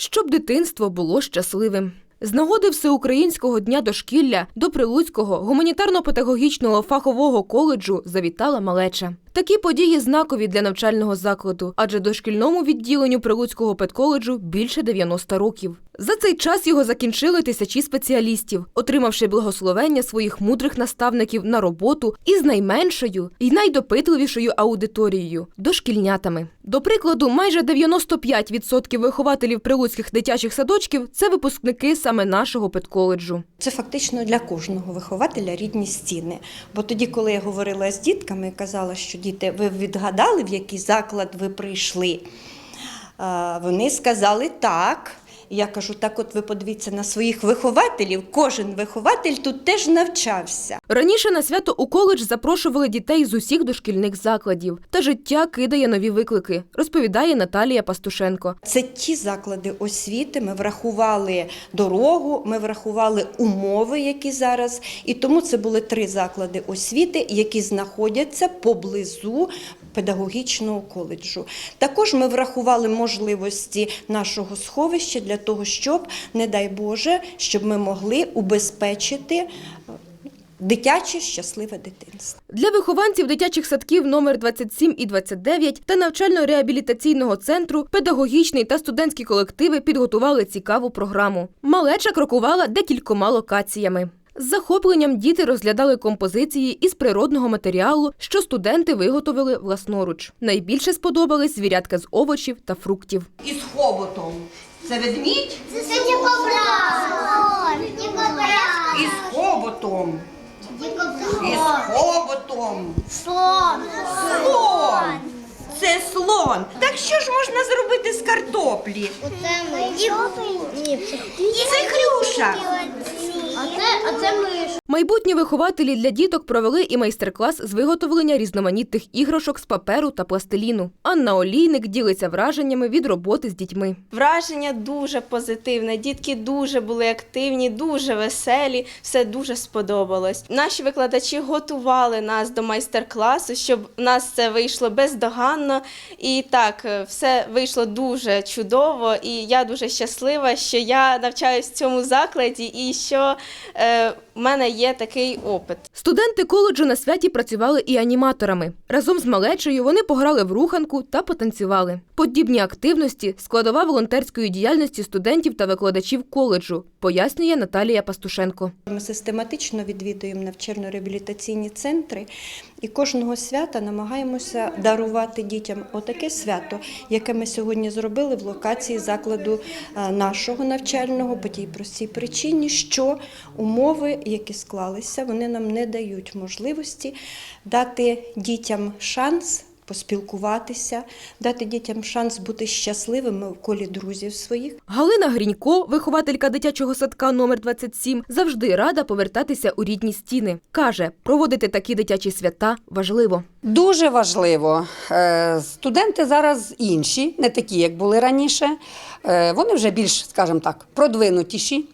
щоб дитинство було щасливим. З нагоди Всеукраїнського дня дошкілля до Прилуцького гуманітарно-педагогічного фахового коледжу завітала малеча. Такі події знакові для навчального закладу, адже дошкільному відділенню Прилуцького педколеджу більше 90 років. За цей час його закінчили тисячі спеціалістів, отримавши благословення своїх мудрих наставників на роботу із найменшою і найдопитливішою аудиторією дошкільнятами. До прикладу, майже 95% вихователів прилуцьких дитячих садочків це випускники саме нашого педколеджу. Це фактично для кожного вихователя рідні стіни. Бо тоді, коли я говорила з дітками, казала, що діти, ви відгадали, в який заклад ви прийшли. Вони сказали так. Я кажу, так от ви подивіться на своїх вихователів. Кожен вихователь тут теж навчався. Раніше на свято у коледж запрошували дітей з усіх дошкільних закладів. Та життя кидає нові виклики, розповідає Наталія Пастушенко. Це ті заклади освіти. Ми врахували дорогу, ми врахували умови, які зараз. І тому це були три заклади освіти, які знаходяться поблизу педагогічного коледжу. Також ми врахували можливості нашого сховища для того, щоб, не дай Боже, щоб ми могли убезпечити е, дитяче щасливе дитинство. Для вихованців дитячих садків номер 27 і 29 та навчально-реабілітаційного центру педагогічний та студентські колективи підготували цікаву програму. Малеча крокувала декількома локаціями. З захопленням діти розглядали композиції із природного матеріалу, що студенти виготовили власноруч. Найбільше сподобались звірятка з овочів та фруктів. із хоботом. Це ведмідь Це дікобраз. Дікобраз. із хоботом. Із хоботом. Слон. Слон. Це слон. Так що ж можна зробити з картоплі? Це хрюша. А це, миш. Майбутні вихователі для діток провели і майстер-клас з виготовлення різноманітних іграшок з паперу та пластиліну. Анна Олійник ділиться враженнями від роботи з дітьми. Враження дуже позитивне. Дітки дуже були активні, дуже веселі. Все дуже сподобалось. Наші викладачі готували нас до майстер-класу, щоб у нас це вийшло бездоганно. І так, е, все вийшло дуже чудово. І я дуже щаслива, що я навчаюсь в цьому закладі і що е, в мене є такий опит. Студенти коледжу на святі працювали і аніматорами. Разом з малечею вони пограли в руханку та потанцювали. Подібні активності складова волонтерської діяльності студентів та викладачів коледжу, пояснює Наталія Пастушенко. Ми систематично відвідуємо навчально-реабілітаційні центри і кожного свята намагаємося дарувати дітям отаке свято, яке ми сьогодні зробили в локації закладу е, нашого навчального по тій простій причині, що умови, які склалися, вони нам не дають можливості дати дітям шанс. Поспілкуватися, дати дітям шанс бути щасливими в колі друзів своїх. Галина Грінько, вихователька дитячого садка номер 27, завжди рада повертатися у рідні стіни. Каже, проводити такі дитячі свята важливо. Дуже важливо. Е, Студенти зараз інші, не такі, як були раніше. Е, Вони вже більш, скажімо так, продвинутіші,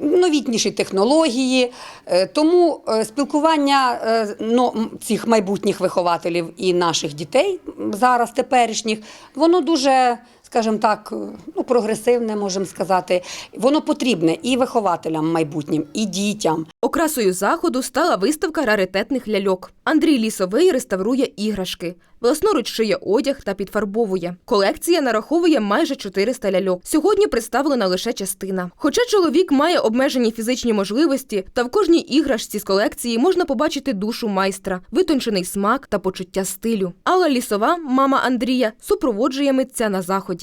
новітніші технології. Е, Тому е, спілкування е, ну, цих майбутніх вихователів і наших дітей зараз теперішніх, воно дуже. Скажімо так, е, ну прогресивне, можемо сказати, воно потрібне і вихователям майбутнім, і дітям. Окрасою заходу стала виставка раритетних ляльок. Андрій Лісовий реставрує іграшки. Власноруч шиє одяг та підфарбовує. Колекція нараховує майже 400 ляльок. Сьогодні представлена лише частина. Хоча чоловік має обмежені фізичні можливості, та в кожній іграшці з колекції можна побачити душу майстра, витончений смак та почуття стилю. Алла Лісова, мама Андрія, супроводжує митця на заході.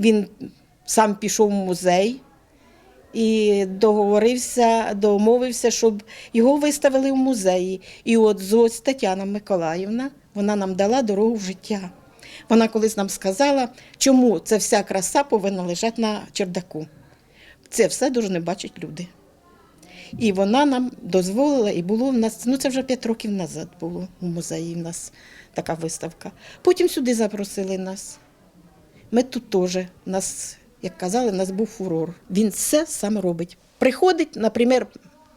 Він сам пішов в музей і договорився, домовився, щоб його виставили в музеї. І от ось Тетяна Миколаївна, вона нам дала дорогу в життя. Вона колись нам сказала, чому ця вся краса повинна лежати на чердаку. Це все дуже не бачать люди. І вона нам дозволила, і було в нас, ну це вже п'ять років назад було в музеї в нас така виставка. Потім сюди запросили нас. Ми тут теж, нас, як казали, нас був фурор. Він все сам робить. Приходить, наприклад,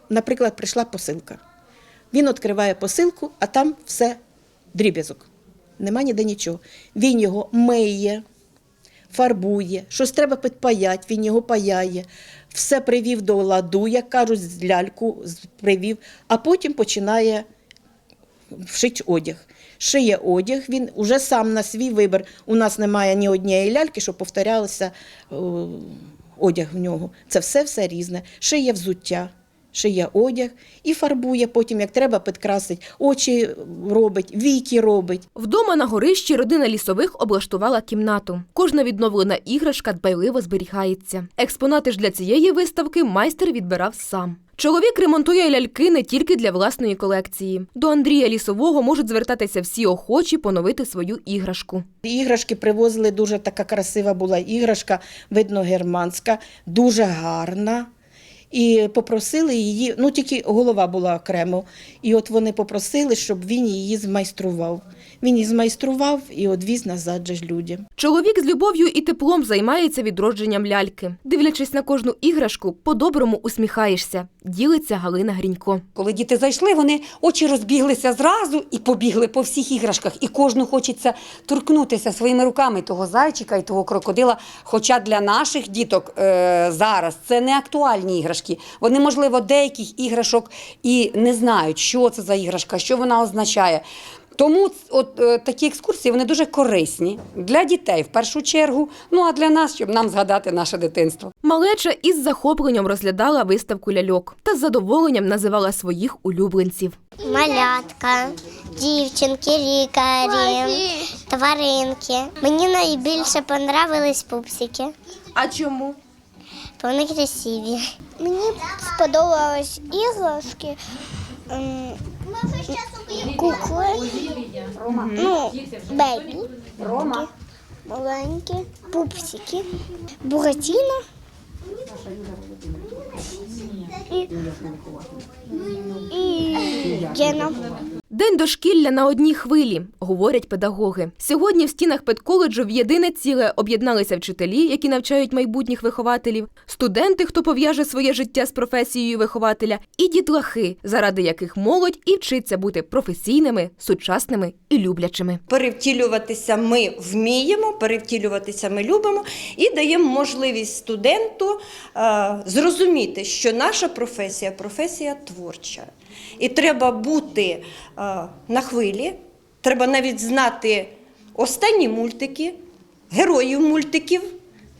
наприклад, прийшла посилка. Він відкриває посилку, а там все дріб'язок. Нема ніде нічого. Він його миє, фарбує, щось треба підпаять, він його паяє. Все привів до ладу, як кажуть, з ляльку привів, а потім починає вшить одяг. Шиє одяг, він уже сам на свій вибір. У нас немає ні однієї ляльки, щоб повторялося е, одяг в нього. Це все все різне. Шиє взуття, шиє одяг і фарбує потім, як треба, підкрасить. Очі робить, віки робить. Вдома на горищі родина лісових облаштувала кімнату. Кожна відновлена іграшка дбайливо зберігається. Експонати ж для цієї виставки майстер відбирав сам. Чоловік ремонтує ляльки не тільки для власної колекції. До Андрія Лісового можуть звертатися всі охочі поновити свою іграшку. Іграшки привозили, дуже така красива була іграшка, видно, германська, дуже гарна. І попросили її, ну тільки голова була окремо. І от вони попросили, щоб він її змайстрував. Він її змайстрував і одвіз назад же ж людям. Чоловік з любов'ю і теплом займається відродженням ляльки. Дивлячись на кожну іграшку, по-доброму усміхаєшся. Ділиться Галина Грінько. Коли діти зайшли, вони очі розбіглися зразу і побігли по всіх іграшках. І кожну хочеться торкнутися своїми руками того зайчика і того крокодила. Хоча для наших діток е, зараз це не актуальні іграшки. Вони, можливо, деяких іграшок і не знають, що це за іграшка, що вона означає. Тому от е, такі екскурсії вони дуже корисні для дітей в першу чергу. Ну а для нас, щоб нам згадати наше дитинство. Малеча із захопленням розглядала виставку ляльок та з задоволенням називала своїх улюбленців. Малятка, дівчинки, лікарі, тваринки. Мені найбільше понравились пупсики. А чому? бо вони красиві. Мені сподобались іграшки, кукли, ну, бебі, Рома. маленькі, пупсики, буратіно. І, і Гена. День дошкілля на одній хвилі, говорять педагоги. Сьогодні в стінах педколеджу в єдине ціле об'єдналися вчителі, які навчають майбутніх вихователів, студенти, хто пов'яже своє життя з професією вихователя, і дітлахи, заради яких молодь і вчиться бути професійними, сучасними і люблячими. Перевтілюватися ми вміємо, перевтілюватися ми любимо і даємо можливість студенту е, зрозуміти, що наша професія професія творча. І треба бути е, на хвилі, треба навіть знати останні мультики, героїв мультиків.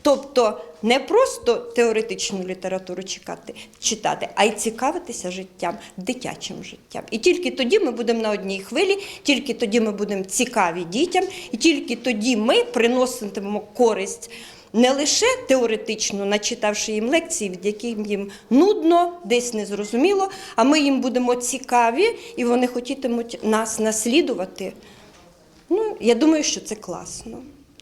Тобто не просто теоретичну літературу чекати, читати, а й цікавитися життям, дитячим життям. І тільки тоді ми будемо на одній хвилі, тільки тоді ми будемо цікаві дітям, і тільки тоді ми приноситимемо користь не лише теоретично, начитавши їм лекції, від яких їм нудно, десь незрозуміло, а ми їм будемо цікаві, і вони хотітимуть нас наслідувати. Ну, я думаю, що це класно.